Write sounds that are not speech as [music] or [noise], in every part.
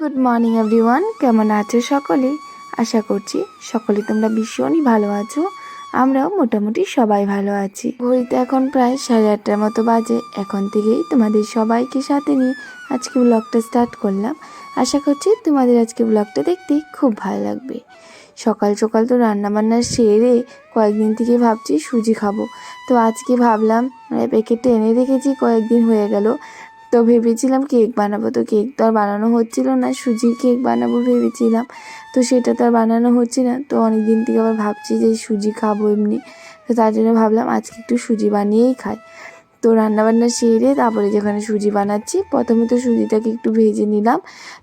Good morning everyone কেমন আছো সকলে? আশা করছি সকলে তোমরা ভীষণই ভালো আছো। আমরাও মোটামুটি সবাই ভালো আছি। ঘড়িতে এখন প্রায় সাড়ে আটটার মতো বাজে। এখন থেকেই তোমাদের সবাইকে সাথে নিয়ে আজকে ব্লগটা স্টার্ট করলাম। আশা করছি তোমাদের আজকে ব্লগটা দেখতে খুব ভালো লাগবে। সকাল সকাল তো রান্নাবান্না সেরে কয়েকদিন থেকে ভাবছি সুজি খাব। তো আজকে ভাবলাম মানে প্যাকেটটা এনে রেখেছি, কয়েকদিন হয়ে গেল। তো ভেবেছিলাম কেক বানাবো, তো কেক তো আর বানানো হচ্ছিল না, সুজির কেক বানাবো ভেবেছিলাম। তো সেটা তো আর বানানো হচ্ছে না, তো অনেক দিন থেকে আবার ভাবছি যে সুজি খাব এমনি। তো তার জন্য ভাবলাম আজকে একটু সুজি বানিয়েই খাই। তো রান্নাবান্না সেরে তারপরে যেখানে সুজি বানাচ্ছি, প্রথমে তো সুজিটাকে একটু ভেজে নিলাম।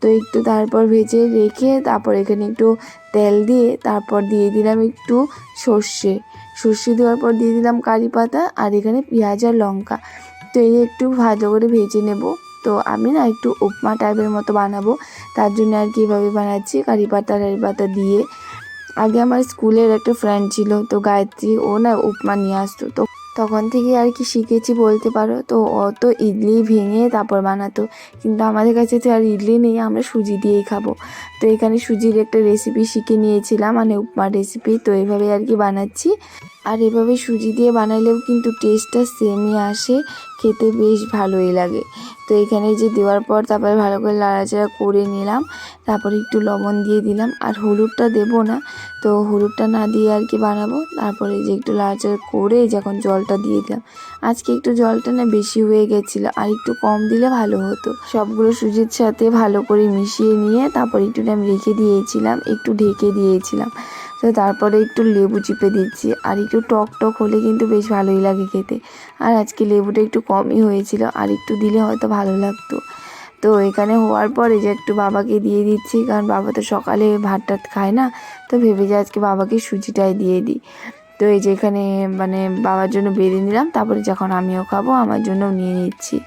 তো একটু তারপর ভেজে রেখে তারপর এখানে একটু তেল দিয়ে তারপর দিয়ে দিলাম একটু সর্ষে। সর্ষে দেওয়ার পর দিয়ে দিলাম কারি পাতা আর এখানে পেঁয়াজ আর লঙ্কা। তো এই একটু ভালো করে ভেজে নেব। তো আমি না একটু উপমা টাইপের মতো বানাবো। তার জন্য আর কীভাবে বানাচ্ছি, কারি পাতা কারি পাতা দিয়ে। আগে আমার স্কুলের একটা ফ্রেন্ড ছিল, তো গায়ত্রী, ও না উপমা নিয়ে আসতো। তো তখন থেকে আর কি শিখেছি বলতে পারো। তো অত ইডলি ভেঙে তারপর বানাতো। কিন্তু আমাদের কাছে তো আর ইডলি নেই, আমরা সুজি দিয়েই খাব। তো এখানে সুজির একটা রেসিপি শিখে নিয়েছিলাম মানে উপমা রেসিপি তো এইভাবে আর কি বানাচ্ছি। আর এভাবে সুজি দিয়ে বানালেও কিন্তু টেস্টটা সেমই আসে, খেতে বেশ ভালোই লাগে। তো এখানে যে দেওয়ার পর তারপরে ভালো করে লাড়াচাড়া করে নিলাম। তারপরে একটু লবণ দিয়ে দিলাম। আর হলুদটা দেবো না, তো হলুদটা না দিয়ে আর কি বানাবো। তারপরে যে একটু লাড়াচাড়া করে যখন জলটা দিয়ে দিলাম। আজকে একটু জলটা না বেশি হয়ে গেছিল, আর একটু কম দিলে ভালো হতো। সবগুলো সুজির সাথে ভালো করে মিশিয়ে নিয়ে তারপর একটু আমি রেখে দিয়েছিলাম, একটু ঢেকে দিয়েছিলাম। তো তারপরে একটু লেবু চিপে দিচ্ছি, আর একটু টক টক হলে কিন্তু বেশ ভালোই লাগে খেতে। আর আজকে লেবুটা একটু কমই হয়েছিল, আর একটু দিলে হয়তো ভালো লাগতো। তো এখানে হওয়ার পরে যে একটু বাবাকে দিয়ে দিচ্ছি, কারণ বাবা তো সকালে ভাত টাত খায় না, তো ভেবে যে আজকে বাবাকে সুজিটাই দিয়ে দিই। তো এই যে এখানে মানে বাবার জন্য বেড়ে নিলাম, তারপরে যখন আমিও খাব, আমার জন্যও নিয়ে নিচ্ছি।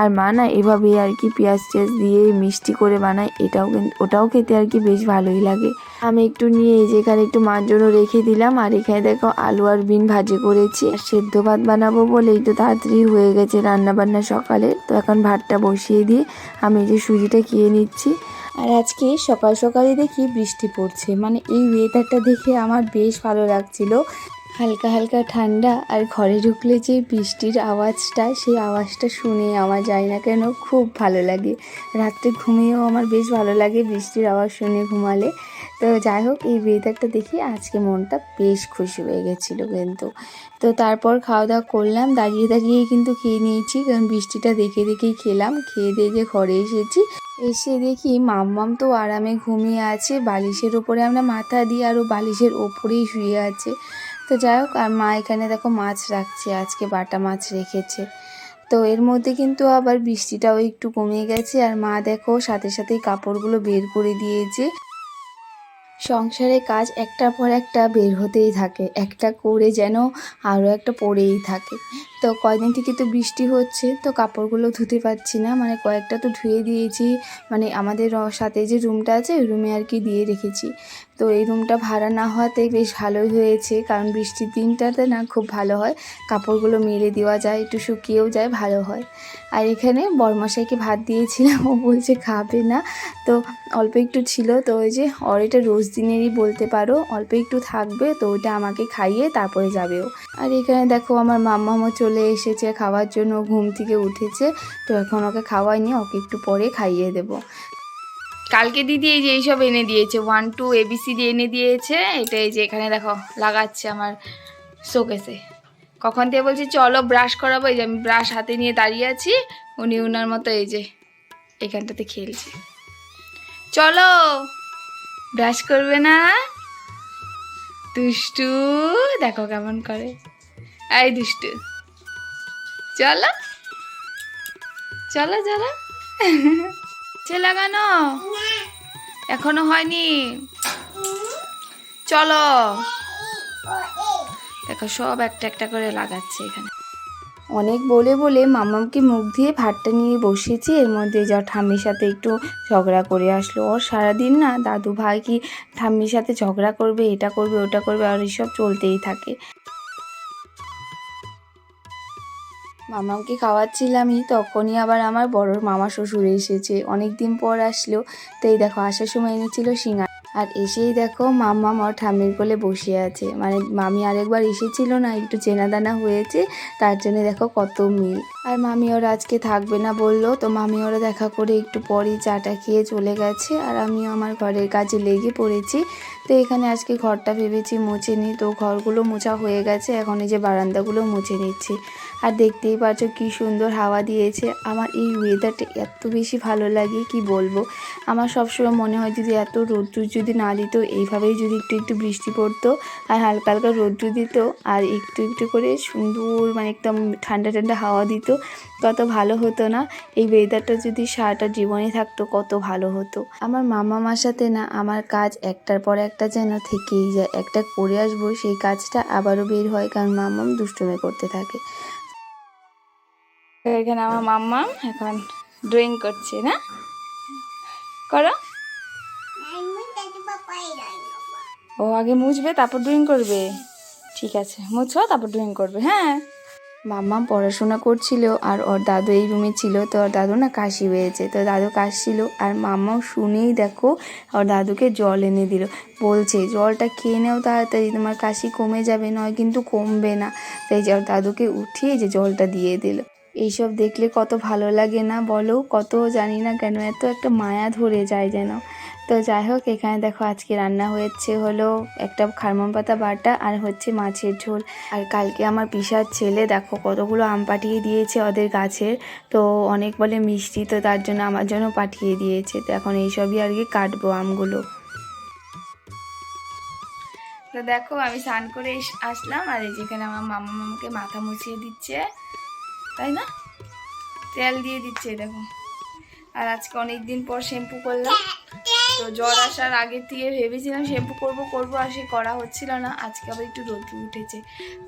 আর মা না এভাবেই আর কি পেঁয়াজ টেয়াজ দিয়ে মিষ্টি করে বানায়, এটাও কিন্তু ওটাও খেতে আর কি বেশ ভালোই লাগে। আমি একটু নিয়ে এই যে এখানে একটু মার জন্য রেখে দিলাম, আর এখানে দেখো আলু আর বিন ভাজি করেছি। আর সেদ্ধ ভাত বানাবো বলেই তো তাড়াতাড়ি হয়ে গেছে রান্না বান্না সকালে, তো এখন ভাতটা বসিয়ে দিয়ে আমি এই যে সুজিটা খেয়ে নিচ্ছি। আর আজকে সকাল সকালে দেখি বৃষ্টি পড়ছে। মানে এই ওয়েদারটা দেখে আমার বেশ ভালো লাগছিল। হালকা হালকা ঠান্ডা আর ঘরে ঢুকলে যে বৃষ্টির আওয়াজটা, সেই আওয়াজটা শুনে আমার যায় না কেন খুব ভালো লাগে। রাত্রে ঘুমিয়েও আমার বেশ ভালো লাগে বৃষ্টির আওয়াজ শুনে ঘুমালে। তো যাই হোক, এই ওয়েদারটা দেখি আজকে মনটা বেশ খুশি হয়ে গেছিল কিন্তু। তো তারপর খাওয়া দাওয়া করলাম, দাঁড়িয়ে দাঁড়িয়েই কিন্তু খেয়ে নিয়েছি। কারণ বৃষ্টিটা দেখে দেখেই খেলাম। খেয়ে দিয়ে যে ঘরে এসেছি। এসে দেখি মাম্মাম তো আরামে ঘুমিয়ে আছে। বালিশের ওপরে আমরা মাথা দিয়ে আরও বালিশের ওপরেই শুয়ে আছে। তো যাই হোক, আর মা এখানে দেখো মাছ রাখছে, আজকে বাটা মাছ রেখেছে। তো এর মধ্যে কিন্তু আবার বৃষ্টিটাও একটু কমে গেছে। আর মা দেখো সাথে সাথেই কাপড়গুলো বের করে দিয়েছে। সংসারে কাজ একটার পর একটা বের হতেই থাকে, একটা করে যেন আরও একটা পড়েই থাকে। তো কয়দিন থেকে তো বৃষ্টি হচ্ছে, তো কাপড়গুলো ধুতে পারছি না মানে কয়েকটা তো ধুয়ে দিয়েছি মানে আমাদের সাথে যে রুমটা আছে রুমে আর কি দিয়ে রেখেছি। তো এই রুমটা ভাড়া না হওয়াতে বেশ ভালোই হয়েছে। কারণ বৃষ্টির দিনটাতে না খুব ভালো হয়। কাপড়গুলো মেলে দেওয়া যায়, একটু শুকিয়েও যায়, ভালো হয়। আর এখানে বরমশাইকে ভাত দিয়েছিলাম, ও বলছে খাবে না। তো অল্প একটু ছিল, তো ওই যে ওর এটা রোজ দিনেরই বলতে পারো, অল্প একটু থাকবে, তো ওইটা আমাকে খাইয়ে তারপরে যাবেও আর এখানে দেখো আমার মাম্মামও চলে এসেছে খাওয়ার জন্য ঘুম থেকে উঠেছে, তো এখন ওকে খাওয়াইনি, ওকে একটু পরে খাইয়ে দেব। কালকে দিদি এই যে এইসব এনে দিয়েছে ওয়ান টু এবিসিডি এনে দিয়েছে, এটা এই যে এখানে দেখো, লাগাচ্ছে আমার শোকেসে। কখন থেকে বলছি, চলো ব্রাশ করাবো, এই যে আমি ব্রাশ হাতে নিয়ে দাঁড়িয়ে আছি, উনি উনার মতো এই যে এখানটাতে খেলছে। চলো ব্রাশ করবে না? দুষ্টু, দেখো কেমন করে। এই দুষ্টু, চলো চলো চলো। [laughs] সে লাগানো? এখনও হয়নি? চলো। দেখো, সব একটা একটা করে লাগাচ্ছে এখানে। অনেক বলে বলে মামামকে মুখ দিয়ে ভাতটা নিয়ে বসিয়েছি। এর মধ্যে যা ঠাম্মির সাথে একটু ঝগড়া করে আসলো। ওর সারাদিন না দাদু ভাই কি ঠাম্মির সাথে ঝগড়া করবে, এটা করবে, ওটা করবে, আর এসব চলতেই থাকে। মামাকে খাওয়াচ্ছিলামই, তখনই আবার আমার বড় মামা শ্বশুর এসেছে। অনেক দিন পর আসলো। তাই দেখো, আসার সময় এনেছিল সিঙ্গার। আর এসেই দেখো, মাম্মা আমার ঠাম্মির কোলে বসে আছে। মানে মামি আরেকবার এসেছিল না, একটু চেনা দানা হয়েছে। তার জন্য দেখো কত মিল। আর মামি ওরা আজকে থাকবে না বলল, তো মামি ওরা দেখা করে একটু পরেই চাটা খেয়ে চলে গেছে আর আমিও আমার ঘরের কাজে লেগে পড়েছি। তো এখানে আজকে ঘরটা ভেবেছি মুছে নিই, তো ঘরগুলো মোছা হয়ে গেছে, এখন এই যে বারান্দাগুলো মুছে নিচ্ছি। আর দেখতেই পাচ্ছ কি সুন্দর হাওয়া দিয়েছে, আমার এই ওয়েদারটা এত বেশি ভালো লাগে, কি বলব? আমার সবসময় মনে হয় যদি এত রৌদ্র যদি না দিত, এইভাবেই যদি একটু একটু বৃষ্টি পড়তো আর হালকা হালকা রৌদ্র দিত আর একটু একটু করে সুন্দর মানে একদম ঠান্ডা ঠান্ডা হাওয়া দিত কত ভালো হতো না। এই ওয়েদারটা যদি সারাটা জীবনে থাকতো, কত ভালো হতো। আমার মামা মার সাথে না, আমার কাজ একটার পর একটা যেন থেকেই যায়। একটা করে আসব, সেই কাজটা আবারও বের হয় কারণ মামাম দুষ্টুমি করতে থাকে। এখানে আমার মাম্মা এখন ড্রয়িং করছে, না? করো। ও আগে মুছবে, তারপর ড্রয়িং করবে? ঠিক আছে, মুছো, তারপর ড্রয়িং করবে হ্যাঁ? মাম্মা পড়াশোনা করছিল আর ওর দাদু এই রুমে ছিল, তো ওর দাদু না কাশি হয়েছে। তো দাদু কাশছিল আর মাম্মাও শুনেই দেখো ওর দাদুকে জল এনে দিল। বলছে, জলটা খেয়ে নেও তাড়াতাড়ি, তোমার কাশি কমে যাবে, নয় কিন্তু কমবে না। তাই যে ওর দাদুকে উঠিয়ে যে জলটা দিয়ে দিল। এইসব দেখলে কত ভালো লাগে না বলো? কত জানি না কেন, এত একটা মায়া ধরে যায় যেন। তো যাই হোক, এখানে দেখো আজকে রান্না হয়েছে হলো একটা খারমন পাতা বাটা আর হচ্ছে মাছের ঝোল। আর কালকে আমার পিসার ছেলে দেখো কতগুলো আম পাঠিয়ে দিয়েছে ওদের গাছের। তো অনেক বলে মিষ্টি, তো তার জন্য আমার জন্য পাঠিয়ে দিয়েছে। তো এখন এইসবই আর কি কাটবো আমগুলো। তো দেখো আমি স্নান করে আসলাম আর এই যেখানে আমার মামা মামাকে মাথা মুছিয়ে দিচ্ছে, তাই না? তেল দিয়ে দিচ্ছে, দেখো। আর আজকে অনেক দিন পর শ্যাম্পু করলাম। তো জ্বর আসার আগের থেকে ভেবেছিলাম শ্যাম্পু করব করব, আর সে করা হচ্ছিল না। আজকে আবার একটু রোদ্র উঠেছে।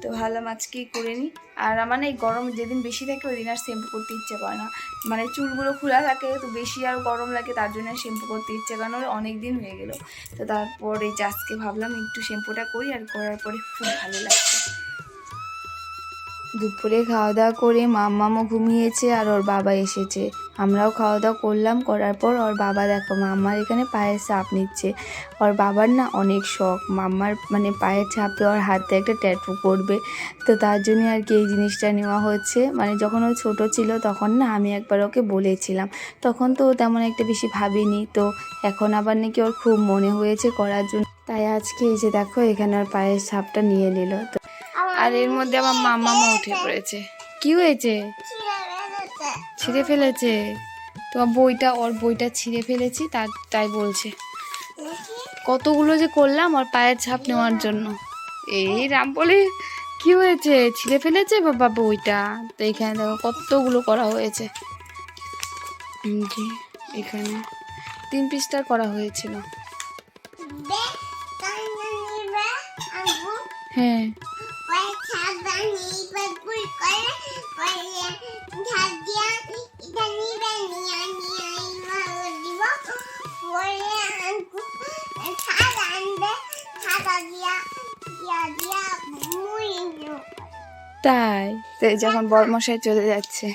তো ভাবলাম আজকেই করে নিই। আর আমার এই গরম যেদিন বেশি থাকে ওই দিন আর শ্যাম্পু করতে ইচ্ছে করে না। মানে চুলগুলো খোলা থাকে, তো বেশি আর গরম লাগে, তার জন্য আর শ্যাম্পু করতে ইচ্ছে করে না। অনেক দিন হয়ে গেল। তো তারপর আজকে ভাবলাম একটু শ্যাম্পুটা করি, আর করার পরে খুব ভালো লাগছে। দুপুরে খাওয়া দাওয়া করে মাম্মামও ঘুমিয়েছে আর ওর বাবা এসেছে। আমরাও খাওয়া দাওয়া করলাম, করার পর ওর বাবা দেখো, মাম্মার এখানে পায়ের চাপ নিচ্ছে। ওর বাবার না অনেক শখ, মাম্মার মানে পায়ের চাপে ওর হাতে একটা ট্যাটু করবে। তো তার জন্য আর কি এই জিনিসটা নেওয়া হচ্ছে। মানে যখন ও ছোট ছিল তখন না আমি একবার ওকে বলেছিলাম। তখন তো তেমন একটা বেশি ভাবিনি। তো এখন আবার নাকি ওর খুব মনে হয়েছে করার জন্য। তাই আজকে এই যে দেখো, এখানে ওর পায়ের ছাপটা নিয়ে নিল। তো আর এর মধ্যে আমার মামামা উঠে পড়েছে। কি হয়েছে? ছিঁড়ে ফেলেছে। তোমার বইটা ওর বইটা ছিঁড়ে ফেলেছি তার তাই বলছে। কতগুলো যে করলাম ওর পায়ের ছাপ নেওয়ার জন্য। এই রাম বলে কি হয়েছে? ছিঁড়ে ফেলেছে বাবা বইটা? তো এখানে দেখো কতগুলো করা হয়েছে। এখানে তিন পিসটা করা হয়েছিল। হ্যাঁ। তাই। তো যখন বড়মশাই চলে যাচ্ছে।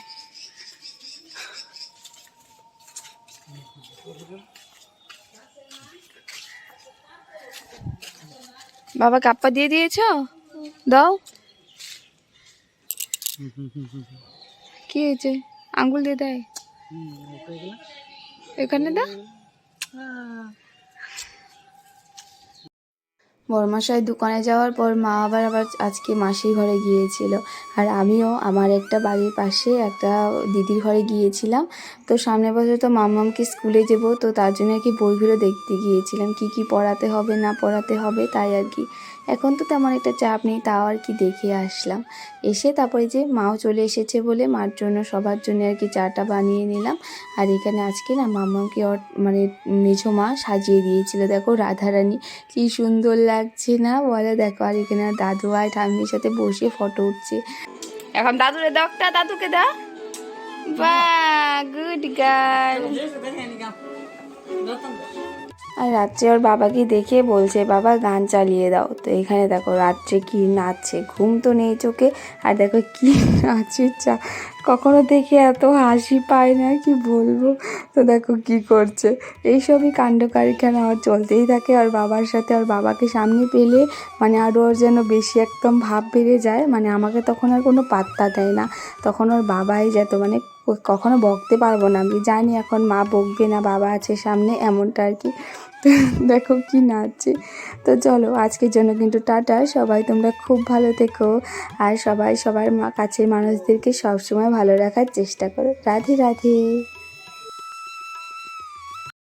বাবা কাপ্পা দিয়ে দিয়েছ? দাও। কি হয়েছে? আঙ্গুল দিয়ে দেয়। এখানে দাও। বড়মাসায় দোকানে যাওয়ার পর মা আবার আবার আজকে মাসির ঘরে গিয়েছিল। আর আমিও আমার একটা বাড়ির পাশে একটা দিদির ঘরে গিয়েছিলাম। তো সামনে বছর তো মামামকে স্কুলে যাব, তো তার জন্য আর কি বইগুলো দেখতে গিয়েছিলাম। কি কি পড়াতে হবে, না পড়াতে হবে, তাই আর কি। এখন তো তেমন একটা চাপ নেই, তাও আর কি দেখে আসলাম। এসে তারপরে যে মাও চলে এসেছে বলে মার জন্য, সবার জন্য আর কি চাটা বানিয়ে নিলাম। আর এখানে আজকে না মামাকে মানে মেঝো মা সাজিয়ে দিয়েছিল। দেখো রাধারানী, কি সুন্দর লাগছে না? বলে দেখো আর এখানে দাদু আর ঠাম্মির সাথে বসে ফটো উঠছে। এখন দাদুরে দাও একটা দাদুকে দাও বা গুড গার্ল আর রাত্রে ওর বাবাকে দেখে বলছে, বাবা, গান চালিয়ে দাও। তো এখানে দেখো, রাত্রে কি নাচছে, ঘুম তো নেই চোখে। আর দেখো কি [laughs] নাচে চা, কখনো দেখে এত হাসি পায় না, কি বলব? তো দেখো কি করছে। এইসবই কাণ্ড কারখানা ওর চলতেই থাকে। ওর বাবার সাথে ওর বাবাকে সামনে পেলে মানে আরও ওর যেন বেশি একদম ভাব বেড়ে যায় মানে আমাকে তখন আর কোনো পাত্তা দেয় না। তখন ওর বাবাই যেত মানে কখনো বকতে পারব না। আমি জানি এখন মা বকবে না, বাবা আছে সামনে, এমনটা আর কি। [laughs] দেখো কি নাচছে। তো চলো, আজকের জন্য কিন্তু টাটা। সবাই তোমরা খুব ভালো থেকো আর সবাই সবার কাছের মানুষদেরকে সবসময় ভালো রাখার চেষ্টা করো। রাধে রাধে।